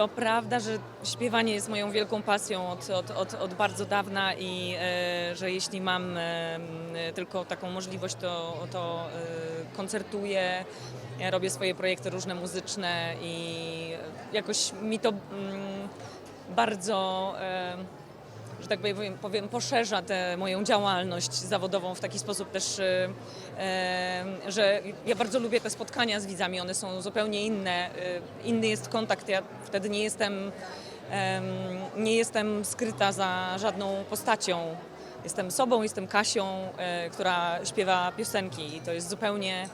To prawda, że śpiewanie jest moją wielką pasją od, od, od, od bardzo dawna i e, że jeśli mam e, tylko taką możliwość, to, to e, koncertuję, robię swoje projekty różne muzyczne i jakoś mi to mm, bardzo, że tak powiem, powiem, poszerza tę moją działalność zawodową w taki sposób też, e, że ja bardzo lubię te spotkania z widzami, one są zupełnie inne. E, Inny jest kontakt, ja wtedy nie jestem, em, nie jestem skryta za żadną postacią. Jestem sobą, jestem Kasią, e, która śpiewa piosenki i to jest zupełnie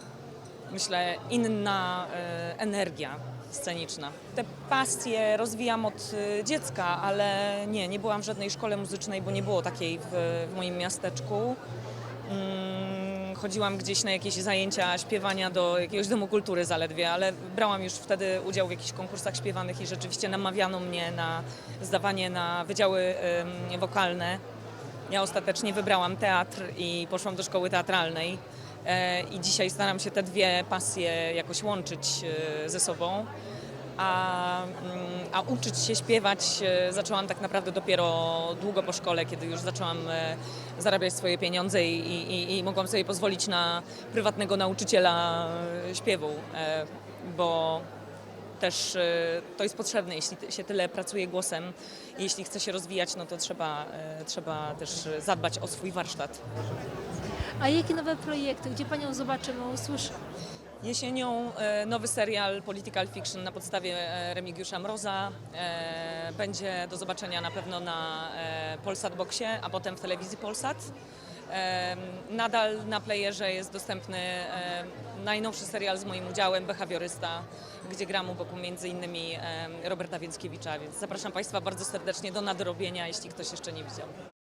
myślę, inna e, energia sceniczna. Te pasje rozwijam od e, dziecka, ale nie, nie byłam w żadnej szkole muzycznej, bo nie było takiej w, w moim miasteczku. Mm, Chodziłam gdzieś na jakieś zajęcia śpiewania do jakiegoś domu kultury zaledwie, ale brałam już wtedy udział w jakichś konkursach śpiewanych i rzeczywiście namawiano mnie na zdawanie na wydziały wokalne. Ja ostatecznie wybrałam teatr i poszłam do szkoły teatralnej. E, I dzisiaj staram się te dwie pasje jakoś łączyć e, ze sobą. A, mm, a uczyć się śpiewać e, zaczęłam tak naprawdę dopiero długo po szkole, kiedy już zaczęłam zarabiać swoje pieniądze i, i, i mogłam sobie pozwolić na prywatnego nauczyciela śpiewu, bo też to jest potrzebne, jeśli się tyle pracuje głosem. Jeśli chce się rozwijać, no to trzeba, trzeba też zadbać o swój warsztat. A jakie nowe projekty? Gdzie Panią zobaczymy, usłyszymy? Jesienią e, nowy serial Political Fiction na podstawie e, Remigiusza Mroza. E, Będzie do zobaczenia na pewno na Polsat Boxie, a potem w telewizji Polsat. Nadal na playerze jest dostępny najnowszy serial z moim udziałem, Behawiorysta, gdzie gram u boku między innymi Roberta Więckiewicza, więc zapraszam Państwa bardzo serdecznie do nadrobienia, jeśli ktoś jeszcze nie widział.